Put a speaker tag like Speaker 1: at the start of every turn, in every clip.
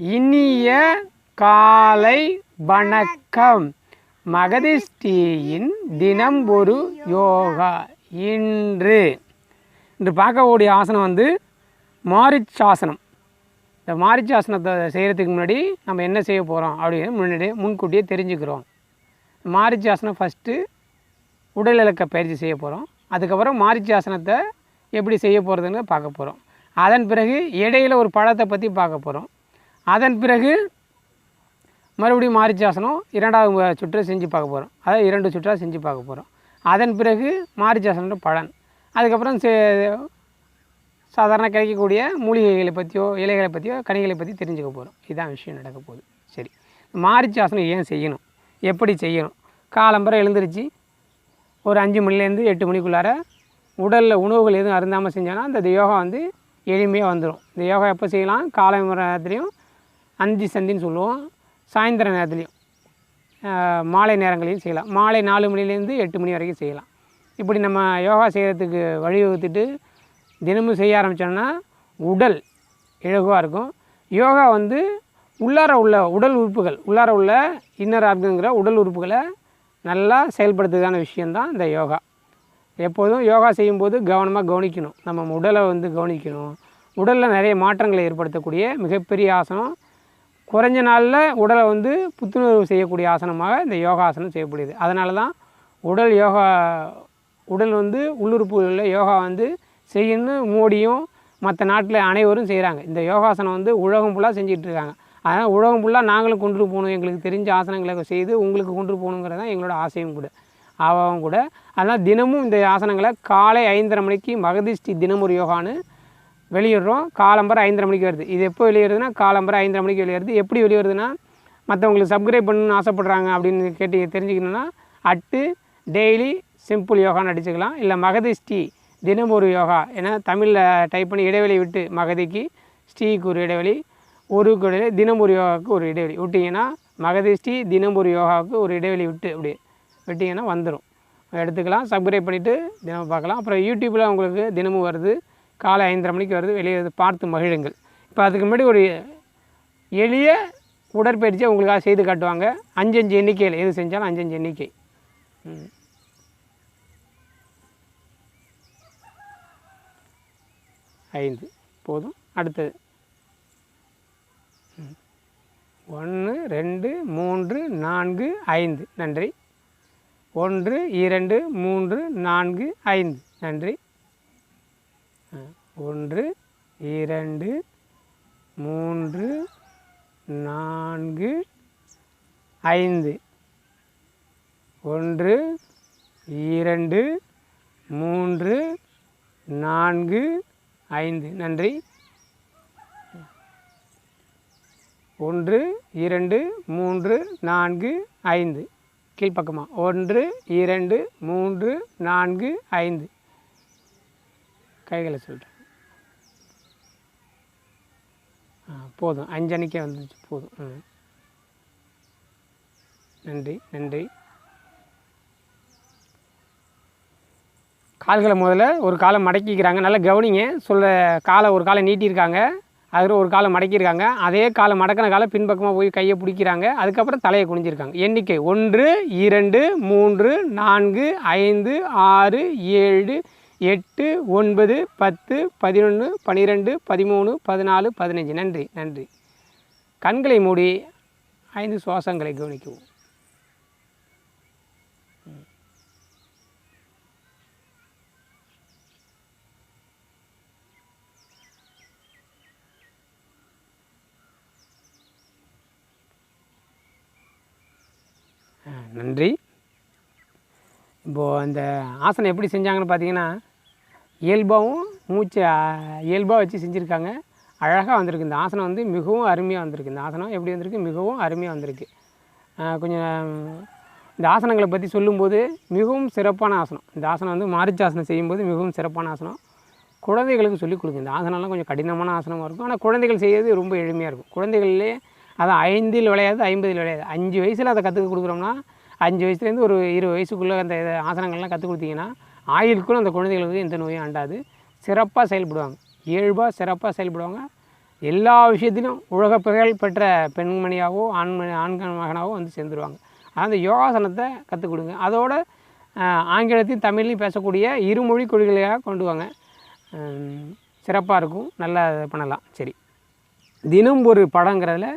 Speaker 1: இனிய காலை வணக்கம். மகதிஷ்டியின் தினம் ஒரு யோகா. இன்று இன்று பார்க்கக்கூடிய ஆசனம் வந்து மாரிச்சாசனம். இந்த மாரிச்சாசனத்தை செய்கிறதுக்கு முன்னாடி நம்ம என்ன செய்ய போகிறோம் அப்படின்னு முன்னாடியே முன்கூட்டியே தெரிஞ்சுக்கிறோம். மாரிச்சாசனம் ஃபஸ்ட்டு உடல் இலக்க பயிற்சி செய்ய போகிறோம் அதுக்கப்புறம் மாரிச்சாசனத்தை எப்படி செய்ய போகிறதுன்னு பார்க்க போகிறோம் அதன் பிறகு இடையில ஒரு பழத்தை பற்றி பார்க்க போகிறோம் அதன் பிறகு மறுபடியும் மாரிச்சாசனம் இரண்டாவது மு- சுற்று செஞ்சு பார்க்க போகிறோம் அதாவது இரண்டு சுற்றாக செஞ்சு பார்க்க போகிறோம் அதன் பிறகு மாரிச்சாசனோட பலன். அதுக்கப்புறம் சே- சாதாரண கிடைக்கக்கூடிய மூலிகைகளை பற்றியோ இலைகளை பற்றியோ கனிகளை பற்றி தெரிஞ்சுக்க போகிறோம் இதுதான் விஷயம் நடக்க போகுது. சரி. மாரிச்சாசனம் ஏன் செய்யணும்? எப்படி செய்யணும்? காலம்பரம் எழுந்திருச்சு. ஒரு அஞ்சு மணிலேருந்து எட்டு மணிக்குள்ளார உடலில் உணவுகள் எதுவும் அருந்தாமல் செஞ்சோன்னா அந்த யோகா வந்து எளிமையாக வந்துடும் இந்த யோகா எப்போ செய்யலாம்? காலம்பரத்துலேயும் அஞ்சு சந்தின்னு சொல்லுவோம். சாயந்தர நேரத்துலையும் மாலை நேரங்களையும் செய்யலாம். மாலை நாலு மணிலேருந்து எட்டு மணி வரைக்கும் செய்யலாம். இப்படி நம்ம யோகா செய்கிறதுக்கு வழிவகுத்துட்டு தினமும் செய்ய ஆரம்பித்தோம்னா உடல் இழகுவாக இருக்கும். யோகா வந்து உள்ளார உள்ள உடல் உறுப்புகள் உள்ளார உள்ள இன்னர் ஆர்கனுங்கிற உடல் உறுப்புகளை நல்லா செயல்படுத்துறதான விஷயந்தான் இந்த யோகா. எப்போதும் யோகா செய்யும்போது கவனமாக கவனிக்கணும். நம்ம உடலை வந்து கவனிக்கணும். உடலில் நிறைய மாற்றங்களை ஏற்படுத்தக்கூடிய மிகப்பெரிய ஆசனம் குறைஞ்ச நாளில் உடலை வந்து புத்துணர்வு செய்யக்கூடிய ஆசனமாக இந்த யோகாசனம் செய்யப்படுது அதனால தான் உடல் யோகா உடல் வந்து உள்ளுறுப்புகளில் யோகா வந்து செய்யணும்னு மோடியும் மற்ற நாட்டில் அனைவரும் செய்கிறாங்க இந்த யோகாசனம் வந்து உலகம் ஃபுல்லாக செஞ்சிகிட்டு இருக்காங்க. அதனால் உலகம் ஃபுல்லாக நாங்களும் கொண்டு போகணும். எங்களுக்கு தெரிஞ்ச ஆசனங்களை செய்து உங்களுக்கு கொண்டு போகணுங்கிறது தான் எங்களோட ஆசையும் கூட ஆவாவும் கூட. அதனால் தினமும் இந்த ஆசனங்களை காலை ஐந்தரை மணிக்கு மகதிஷ்டி தினமொரு யோகான்னு வெளியிடுறோம். காலம்பரை ஐந்தரை மணிக்கு வருது. இது எப்போ வெளியிடுதுன்னா காலம்பரை ஐந்தரை மணிக்கு வெளியிடுது. எப்படி வெளியிடுதுன்னா மற்றவங்களுக்கு சப்ஸ்கிரைப் பண்ணணும்னு ஆசைப்பட்றாங்க அப்படின்னு கேட்டு தெரிஞ்சுக்கணுன்னா அட்டு டெய்லி சிம்பிள் யோகான்னு அடிச்சுக்கலாம். இல்லை மகதி ஸ்ரீ தினம் ஒரு யோகா ஏன்னா தமிழில் டைப் பண்ணி இடைவெளி விட்டு மகதிக்கு ஸ்ரீக்கு ஒரு இடைவெளி ஒருக்கு இடைவெளி தினம் ஒரு யோகாவுக்கு ஒரு இடைவெளி. விட்டிங்கன்னா மகதி ஸ்ரீ தினம் ஒரு யோகாவுக்கு ஒரு இடைவெளி விட்டு அப்படி விட்டிங்கன்னா வந்துடும் எடுத்துக்கலாம் சப்ஸ்கிரைப் பண்ணிவிட்டு தினமும் பார்க்கலாம். அப்புறம் யூடியூப்பில் உங்களுக்கு தினமும் வருது. காலை ஐந்தரை மணிக்கு வருது வெளியே வருது, பார்த்து மகிழுங்கள். இப்போ அதுக்கு முன்னாடி ஒரு எளிய உடற்பயிற்சியை உங்களுக்காக செய்து காட்டுவாங்க. அஞ்சஞ்சு எண்ணிக்கையில். எது செஞ்சாலும் அஞ்சஞ்சு எண்ணிக்கை. ஐந்து. போதும். அடுத்தது. ஒன்று ரெண்டு மூன்று நான்கு ஐந்து. நன்றி. ஒன்று இரண்டு மூன்று நான்கு ஐந்து. நன்றி. ஒன்று இரண்டு மூன்று நான்கு ஐந்து. ஒன்று இரண்டு மூன்று நான்கு ஐந்து. நன்றி. ஒன்று இரண்டு மூன்று நான்கு ஐந்து. கீழ்ப்பக்கமாக ஒன்று இரண்டு மூன்று நான்கு ஐந்து. கைகளை சொல்கிறேன் ஆ போதும். அஞ்சு வந்துச்சு போதும். ஆ. நன்றி நன்றி. கால்களை முதல்ல ஒரு காலை மடக்கிக்கிறாங்க. நல்லா கவனிங்க. சொல்ல காலை ஒரு காலை நீட்டியிருக்காங்க. அதில் ஒரு காலை மடக்கியிருக்காங்க. அதே காலை மடக்கின காலை பின்பக்கமாக போய் கையை பிடிக்கிறாங்க. அதுக்கப்புறம் தலையை குனிஞ்சிருக்காங்க. எண்ணிக்கை ஒன்று இரண்டு மூன்று நான்கு ஐந்து ஆறு ஏழு எட்டு ஒன்பது பத்து பதினொன்று பன்னிரெண்டு பதிமூணு பதினாலு பதினஞ்சு. நன்றி நன்றி. கண்களை மூடி ஐந்து சுவாசங்களை கவனிக்கவும். நன்றி. இப்போது அந்த ஆசனம் எப்படி செஞ்சாங்கன்னு பார்த்தீங்கன்னா இயல்பாகவும் மூச்சை இயல்பாக வச்சு செஞ்சுருக்காங்க. அழகாக வந்திருக்கு. இந்த ஆசனம் வந்து மிகவும் அருமையாக வந்திருக்கு. இந்த ஆசனம் எப்படி வந்திருக்கு? மிகவும் அருமையாக வந்திருக்கு. கொஞ்சம் இந்த ஆசனங்களை பற்றி சொல்லும்போது மிகவும் சிறப்பான ஆசனம். இந்த ஆசனம் வந்து மாரிச்சாசனம் செய்யும்போது மிகவும் சிறப்பான ஆசனம். குழந்தைகளுக்கு சொல்லிக் கொடுங்க. இந்த ஆசனம்லாம் கொஞ்சம் கடினமான ஆசனமாக இருக்கும். ஆனால் குழந்தைகள் செய்யறது ரொம்ப எளிமையாக இருக்கும். குழந்தைகள்லேயே அது ஐந்தில் விளையாது ஐம்பதில் விளையாது. அஞ்சு வயசில் அதை கற்றுக் கொடுக்குறோம்னா அஞ்சு வயசுலேருந்து ஒரு இருபது வயசுக்குள்ளே அந்த ஆசனங்கள்லாம் கற்றுக் கொடுத்தீங்கன்னா ஆயுளுக்குள்ள அந்த குழந்தைகளுக்கு எந்த நோயும் அண்டாது. சிறப்பாக செயல்படுவாங்க. இயல்பாக சிறப்பாக செயல்படுவாங்க. எல்லா விஷயத்திலும் உலக புகழ் பெற்ற பெண்மணியாகவோ ஆண்மணி ஆண்கள் மகனாகவோ வந்து சேர்ந்துருவாங்க. அந்த யோகாசனத்தை கற்றுக் கொடுங்க. அதோட ஆங்கிலத்தையும் தமிழ்லையும் பேசக்கூடிய இருமொழி கொள்கையாக கொண்டு வாங்க. சிறப்பாக இருக்கும். நல்லா பண்ணலாம். சரி. தினம் ஒரு படங்கிறதுல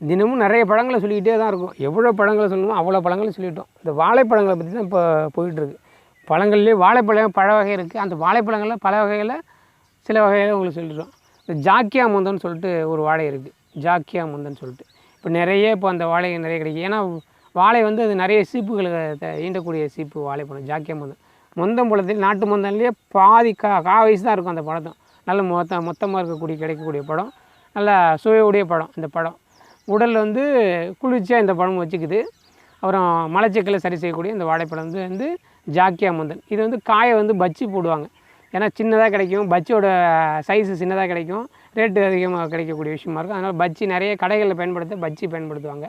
Speaker 1: தினமும் நிறைய பழங்களை சொல்லிக்கிட்டே தான் இருக்கும். எவ்வளோ பழங்களை சொல்லணுமோ அவ்வளோ பழங்களை சொல்லிட்டோம். இந்த வாழைப்பழங்களை பற்றி தான் இப்போ போயிட்டுருக்கு. பழங்கள்லேயே வாழைப்பழம் பழ வகை இருக்குது அந்த வாழைப்பழங்களில் பல வகைகளில் சில வகையில் உங்களுக்கு சொல்லிடுறோம். இந்த ஜாக்கியா முந்தன் சொல்லிட்டு ஒரு வாழை இருக்குது ஜாக்கியா முந்தன் சொல்லிட்டு. இப்போ நிறைய இப்போ அந்த வாழை நிறைய கிடைக்கும் ஏன்னா வாழை வந்து அது நிறைய சீப்புகளுக்கு ஈண்டக்கூடிய சீப்பு வாழைப்பழம் ஜாக்கியா முந்தன். முந்தம் பழத்தில் நாட்டு முந்தன்லேயே பாதி கா கா வயசு தான் இருக்கும் அந்த பழத்தம் நல்ல மொத்த மொத்தமாக இருக்கக்கூடிய கிடைக்கக்கூடிய படம் நல்ல சுவையுடைய பழம் இந்த பழம். உடலில் வந்து குளிர்ச்சியாக இந்த பழம் வச்சுக்குது. அப்புறம் மலச்சிக்கலை சரி செய்யக்கூடிய இந்த வாழைப்பழம் வந்து வந்து ஜாக்கியா முந்தன். இது வந்து காயை வந்து பச்சி போடுவாங்க. ஏன்னா சின்னதாக கிடைக்கும். பச்சியோட சைஸு சின்னதாக கிடைக்கும். ரேட்டு அதிகமாக கிடைக்கக்கூடிய விஷயமா இருக்கும். அதனால் பச்சி நிறைய கடைகளில் பயன்படுத்த பச்சி பயன்படுத்துவாங்க.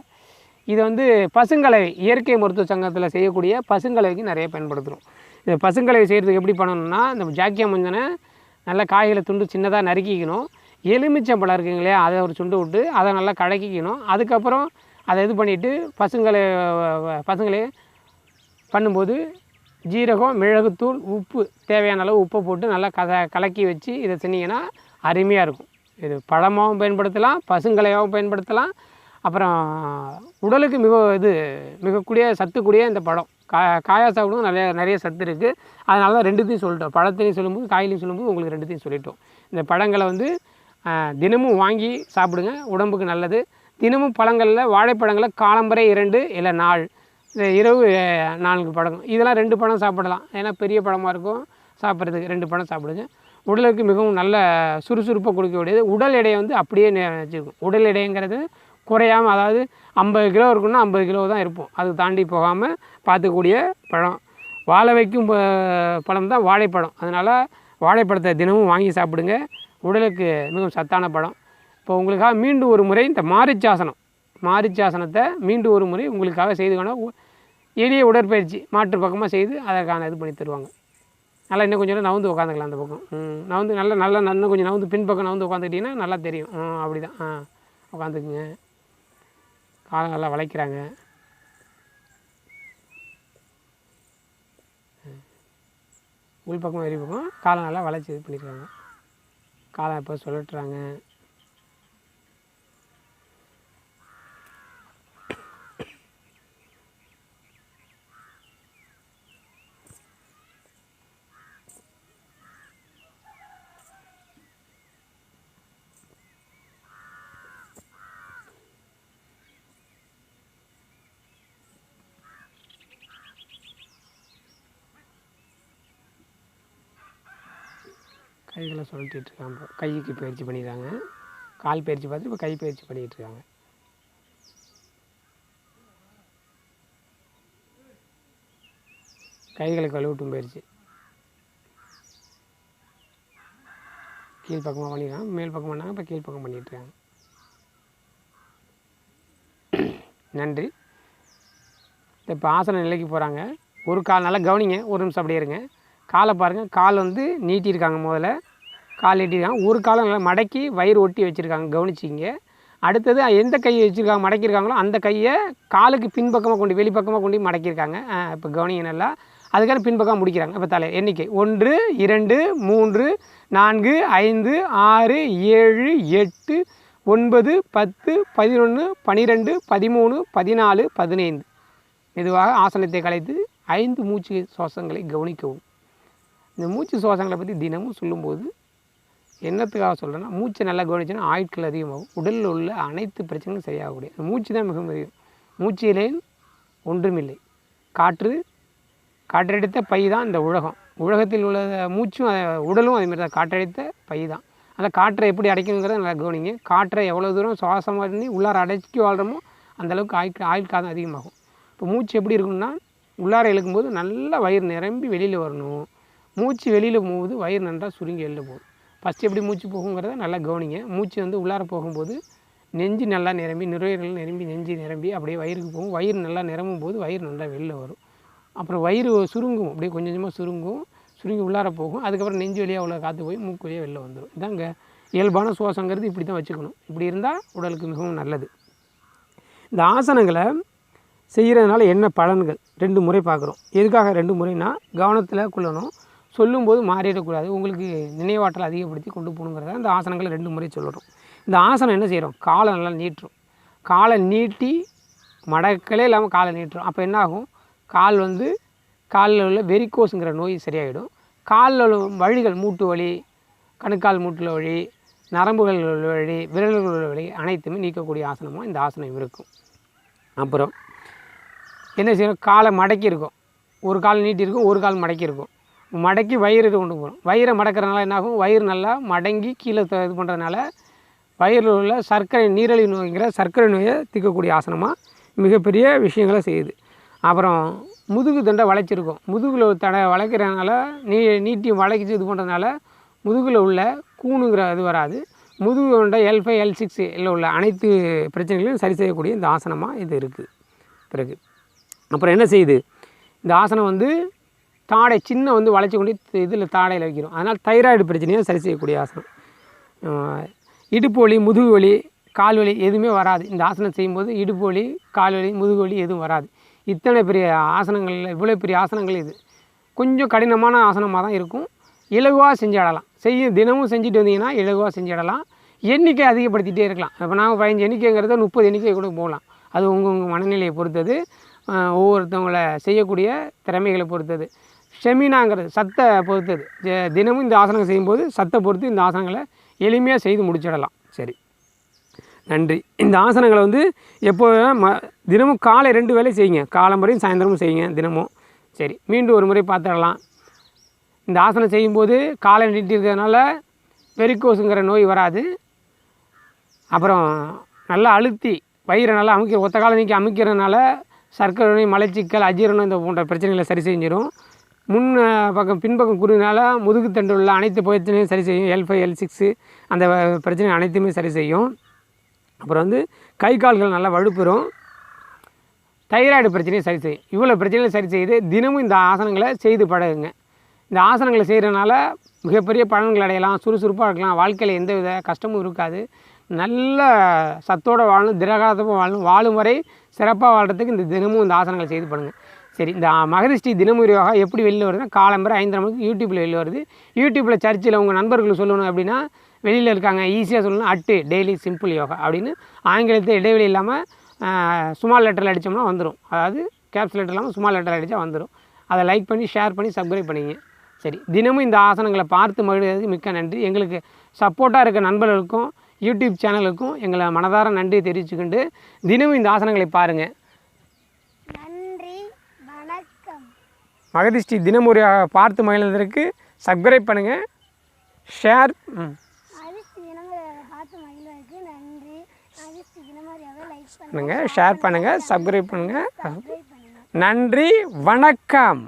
Speaker 1: இது வந்து பசுங்கலவை இயற்கை மருத்துவ சங்கத்தில் செய்யக்கூடிய பசுங்கலவைக்கு நிறைய பயன்படுத்துகிறோம் இந்த பசுங்கலவை செய்கிறதுக்கு எப்படி பண்ணணும்னா இந்த ஜாக்கியா மஞ்சனை நல்லா காய்களை துண்டு சின்னதாக நறுக்கிக்கணும். எலுமிச்சம்பழம் இருக்குங்க இல்லையா? அதை ஒரு சுண்டு விட்டு அதை நல்லா கலக்கிக்கணும். அதுக்கப்புறம் அதை இது பண்ணிவிட்டு பசுங்களை பசுங்களே பண்ணும்போது ஜீரகம் மிளகுத்தூள் உப்பு தேவையான அளவு உப்பை போட்டு நல்லா கத கலக்கி வச்சு இதை செஞ்சிங்கன்னா அருமையாக இருக்கும். இது பழமாகவும் பயன்படுத்தலாம் பசுங்களையாகவும் பயன்படுத்தலாம். அப்புறம் உடலுக்கு மிக இது மிகக்கூடிய சத்துக்கூடிய இந்த பழம். கா காயா சாப்பிடும் நிறைய நிறைய சத்து இருக்குது அதனால தான் ரெண்டுத்தையும் சொல்லிட்டோம். பழத்தையும் சொல்லும்போது காயிலையும் சொல்லும்போது உங்களுக்கு ரெண்டுத்தையும் சொல்லிட்டோம். இந்த பழங்களை வந்து தினமும் வாங்கி சாப்பிடுங்க. உடம்புக்கு நல்லது. தினமும் பழங்களில் வாழைப்பழங்களை காலம்பரை இரண்டு இல்லை நாள். இந்த இரவு நான்கு பழம் இதெல்லாம் ரெண்டு பழம் சாப்பிடலாம். ஏன்னா பெரிய பழமாக இருக்கும். சாப்பிட்றதுக்கு ரெண்டு பழம் சாப்பிடுங்க. உடலுக்கு மிகவும் நல்ல சுறுசுறுப்பை கொடுக்கக்கூடியது உடல் எடையை வந்து அப்படியே வச்சுருக்கும் உடல் எடைங்கிறது குறையாமல் அதாவது ஐம்பது கிலோ இருக்குன்னா ஐம்பது கிலோ தான் இருப்போம். அது தாண்டி போகாமல் பார்த்துக்கூடிய பழம். வாழை வைக்கும் ப- பழம் தான் வாழைப்பழம். அதனால் வாழைப்பழத்தை தினமும் வாங்கி சாப்பிடுங்க. உடலுக்கு மிகவும் சத்தான படம் இப்போ உங்களுக்காக மீண்டும் ஒரு முறை இந்த மாரிச்சாசனம் மாரிச்சாசனத்தை மீண்டும் ஒரு முறை உங்களுக்காக செய்துக்கணும் எளிய உடற்பயிற்சி மாற்று பக்கமாக செய்து அதற்கான இது பண்ணி தருவாங்க. நல்லா இன்னும் கொஞ்சம் நேரம் நவுந்து உட்காந்துக்கலாம் அந்த பக்கம். ம் நவுந்து நல்லா நல்லா இன்னும் கொஞ்சம் நவுந்து பின்பக்கம் நவுந்து உட்காந்துக்கிட்டிங்கன்னா நல்லா தெரியும். ஆ அப்படி தான் ஆ உட்காந்துக்குங்க காலம் நல்லா வளைக்கிறாங்க. உள் பக்கம் வெளி பக்கம் காலம் நல்லா வளைச்சி இது பண்ணிக்கிறாங்க. காலை எப்போ சுழட்டுறாங்க கைகளை சுழட்டிட்டு இருக்காங்க. இப்போ. கைக்கு பயிற்சி பண்ணிடுறாங்க. கால் பயிற்சி பார்த்து இப்போ கை பயிற்சி பண்ணிகிட்டு இருக்காங்க. கைகளை கழுவட்டும் பயிற்சி. கீழ் பக்கமாக பண்ணிடுறாங்க. மேல் பக்கம் பண்ணாங்க. இப்போ கீழ் பக்கம் பண்ணிட்டு இருக்காங்க. நன்றி. இப்போ ஆசன நிலைக்கு போகிறாங்க ஒரு கால் நல்லா கவனிங்க. ஒரு நிமிஷம் அப்படியே இருங்க. காலை பாருங்கள் கால் வந்து நீட்டியிருக்காங்க முதல்ல. கால் எட்டியிருக்காங்க. ஒரு காலம் நல்லா மடக்கி வயிறு ஒட்டி வச்சுருக்காங்க. கவனிச்சிங்க. அடுத்தது எந்த கையை வச்சுருக்காங்க மடக்கியிருக்காங்களோ அந்த கையை காலுக்கு பின்பக்கமாக கொண்டு வெளிப்பக்கமாக கொண்டு மடக்கியிருக்காங்க. இப்போ கவனிங்க நல்லா. அதுக்கான பின்பக்கம் முடிக்கிறாங்க. இப்போ தலை எண்ணிக்கை. ஒன்று இரண்டு மூன்று நான்கு ஐந்து ஆறு ஏழு எட்டு ஒன்பது பத்து பதினொன்று பன்னிரெண்டு பதிமூணு பதினாலு பதினைந்து. மெதுவாக ஆசனத்தை கலைத்து ஐந்து மூச்சு சுவாசங்களை கவனிக்கவும். இந்த மூச்சு சுவாசங்களை பற்றி தினமும் சொல்லும்போது என்னத்துக்காக சொல்கிறேன்னா மூச்சை நல்லா கவனிச்சுன்னா ஆயுட்கள் அதிகமாகும். உடலில் உள்ள அனைத்து பிரச்சனைகளும் சரியாகக்கூடிய மூச்சு தான் மிக முக்கியம் மூச்சு ஒன்றுமில்லை. காற்று காற்றடித்த பை தான் இந்த உலகம். உலகத்தில் உள்ள மூச்சும் உடலும் அதேமாதிரி தான். காற்றடித்த பை தான். அந்த காற்றை எப்படி அடைக்கணுங்கிறத நல்லா கவனிங்க. காற்றை எவ்வளோ தூரம் சுவாசமாக பண்ணி உள்ளார அடைச்சி வாழ்கிறோமோ அந்தளவுக்கு ஆயுள் ஆயுள் காலம் அதிகமாகும். இப்போ மூச்சு எப்படி இருக்கும்னா உள்ளார இழுக்கும்போது நல்லா வயிறு நிரம்பி வெளியில் வரணும். மூச்சு வெளியில் போகும்போது வயிறு நன்றாக சுருங்கி வெளில போகும். ஃபஸ்ட்டு எப்படி மூச்சு போகுங்கிறத நல்லா கவனிங்க. மூச்சு வந்து உள்ளார போகும்போது நெஞ்சு நல்லா நிரம்பி நுரையீரல் நிரம்பி நெஞ்சு நிரம்பி அப்படியே வயிறுக்கு போகும். வயிறு நல்லா நிரம்பும் போது வயிறு நல்லா வெளில வரும். அப்புறம் வயிறு சுருங்கும். அப்படியே கொஞ்சம் கொஞ்சமாக சுருங்கும். சுருங்கி உள்ளார போகும். அதுக்கப்புறம் நெஞ்சு வழியாக உள்ள காற்று போய் மூக்கு வழியாக வெளில வந்துடும் இதாங்க. இயல்பான சுவாசங்கிறது இப்படி தான் வச்சுக்கணும். இப்படி இருந்தால் உடலுக்கு மிகவும் நல்லது. இந்த ஆசனங்களை செய்கிறதுனால என்ன பலன்கள்? ரெண்டு முறை பார்க்குறோம். எதுக்காக ரெண்டு முறைனா கவனத்தில் கொள்ளணும். சொல்லும்போது மாறிடக்கூடாது. உங்களுக்கு நினைவாற்றல் அதிகப்படுத்தி கொண்டு போகணுங்கிறத இந்த ஆசனங்களை ரெண்டு முறை சொல்லிடும் இந்த ஆசனம் என்ன செய்கிறோம் காலை நல்லா நீட்டுரும் காலை நீட்டி மடக்கலே இல்லாமல் காலை நீட்டுரும் அப்போ என்னாகும்? கால் வந்து காலில் உள்ள வெறிக்கோஸுங்கிற நோய் சரியாயிடும். காலில் உள்ள வழிகள் மூட்டு வலி கணுக்கால் மூட்டில் வழி நரம்புகள் உள்ள வழி விரல்கள் உள்ள வழி அனைத்துமே நீக்கக்கூடிய ஆசனமாக இந்த ஆசனம் இருக்கும். அப்புறம் என்ன செய்யணும் காலை மடக்கி இருக்கும் ஒரு கால் நீட்டி இருக்கும் ஒரு கால் மடக்கி இருக்கும் மடக்கி வயிறு இது கொண்டு போகிறோம் வயிறை மடக்கிறனால என்னாகும்? வயிறு நல்லா மடங்கி கீழே இது பண்ணுறதுனால வயிறில் உள்ள சர்க்கரை நீரழிவு நோய்ங்கிற சர்க்கரை நோயை தீர்க்கக்கூடிய ஆசனமாக மிகப்பெரிய விஷயங்களை செய்யுது. அப்புறம் முதுகு தண்டை வளைச்சிருக்கும். முதுகில் தடை வளைக்கிறதுனால நீ நீட்டி வளைச்சி இது பண்ணுறதுனால முதுகில் உள்ள கூணுங்கிற இது வராது. முதுகு கொண்ட எல் ஃபைவ் எல் சிக்ஸ் உள்ள அனைத்து பிரச்சனைகளையும் சரி செய்யக்கூடிய இந்த ஆசனமாக இது இருக்குது பிறகு அப்புறம் என்ன செய்யுது? இந்த ஆசனம் வந்து தாடை சின்ன வந்து வளைச்சி கொண்டு இதில் தாடையில் வைக்கிறோம். அதனால் தைராய்டு பிரச்சனையும் சரி செய்யக்கூடிய ஆசனம். இடுப்பு வலி முதுகு வலி கால் வலி எதுவுமே வராது. இந்த ஆசனம் செய்யும்போது இடுப்பு வலி கால் வலி முதுகு வலி எதுவும் வராது. இத்தனை பெரிய ஆசனங்களில் இவ்வளோ பெரிய ஆசனங்கள் இது. கொஞ்சம் கடினமான ஆசனமாக தான் இருக்கும். இலகுவாக செஞ்சிடலாம் செய்ய தினமும் செஞ்சுட்டு வந்தீங்கன்னா இலகுவாக செஞ்சிடலாம் எண்ணிக்கை அதிகப்படுத்திகிட்டே இருக்கலாம். இப்போ நாங்கள் பதினஞ்சு எண்ணிக்கைங்கிறத முப்பது எண்ணிக்கை கூட போகலாம் அது உங்கள் உங்கள் மனநிலையை பொறுத்தது. ஒவ்வொருத்தவங்களை ஒவ்வொருத்தவங்கள செய்யக்கூடிய திறமைகளை பொறுத்தது. செமினாங்கிறது சத்தை பொறுத்தது தினமும் இந்த ஆசனங்கள் செய்யும்போது சத்தை பொறுத்து இந்த ஆசனங்களை எளிமையாக செய்து முடிச்சிடலாம். சரி. நன்றி. இந்த ஆசனங்களை வந்து எப்போ ம தினமும் காலை ரெண்டு வேலையும் செய்யுங்க. காலம்பரையும் சாயந்தரமும் செய்யுங்க தினமும். சரி. மீண்டும் ஒரு முறை பார்த்துடலாம். இந்த ஆசனம் செய்யும்போது காலை நீட்டி இருக்கிறதுனால வெரிகோஸுங்கிற நோய் வராது. அப்புறம் நல்லா அழுத்தி வயிறை நல்லா அமுக்கி ஒத்த காலம் நீக்கி அமுக்கிறதுனால சர்க்கரை நோய் மலச்சிக்கல் அஜீரணம் இந்த போன்ற பிரச்சனைகளை சரி செஞ்சிடும் முன் பக்கம் பின்பக்கம் குறுகினால முதுகு தண்டு உள்ள அனைத்து பிரச்சனையும் சரி செய்யும். எல் ஃபைவ் எல் சிக்ஸு அந்த பிரச்சனை அனைத்துமே சரி செய்யும். அப்புறம் வந்து கை கால்கள் நல்லா வலுப்பெறும். தைராய்டு பிரச்சனையை சரி செய்யும். இவ்வளோ பிரச்சனையும் சரி செய்து தினமும் இந்த ஆசனங்களை செய்து பழகுங்க. இந்த ஆசனங்களை செய்கிறனால மிகப்பெரிய பலன்கள் அடையலாம் சுறுசுறுப்பாக இருக்கலாம். வாழ்க்கையில் எந்த வித கஷ்டமும் இருக்காது. நல்ல சத்தோடு வாழணும் திரகாதமாக வாழணும். வாழும் வரை சிறப்பாக வாழ்கிறதுக்கு இந்த தினமும் இந்த ஆசனங்களை செய்து பண்ணுங்கள் சரி இந்த மகரிஷ்டி தினமுறை யோகா எப்படி வெளியில் வருதுன்னா காலம்பரை ஐந்தரை மணிக்கு யூடியூப்பில் வெளியில் வருது. யூடியூப்பில் சர்ச்சில் உங்கள் நண்பர்களுக்கு சொல்லணும் அப்படின்னா வெளியில் இருக்காங்க ஈஸியாக சொல்லணும் அட்டு டெய்லி சிம்பிள் யோகா அப்படின்னு ஆங்கிலத்தை இடைவெளி இல்லாமல் சுமால் லெட்டரில் அடித்தோம்னா வந்துடும் அதாவது கேப்ஸ் லெட்டர் இல்லாமல் சுமால் லெட்டர் அடித்தா வந்துடும் அதை லைக் பண்ணி ஷேர் பண்ணி சப்ஸ்கிரைப் பண்ணிங்க. சரி தினமும் இந்த ஆசனங்களை பார்த்து மகிழ்வதற்கு மிக்க நன்றி. எங்களுக்கு சப்போர்ட்டாக இருக்க நண்பர்களுக்கும் யூடியூப் சேனலுக்கும் எங்களை மனதார நன்றி தெரிவிச்சுக்கிண்டு தினமும் இந்த ஆசனங்களை பாருங்கள்
Speaker 2: நன்றி வணக்கம்
Speaker 1: மகதிஷ்டி தினமுறையாக பார்த்து மகிழ்ந்ததற்கு சப்ஸ்கிரைப் பண்ணுங்கள் ஷேர்
Speaker 2: தினமுறை
Speaker 1: பண்ணுங்கள் ஷேர் பண்ணுங்கள் சப்ஸ்கிரைப்
Speaker 2: பண்ணுங்கள்
Speaker 1: நன்றி வணக்கம்.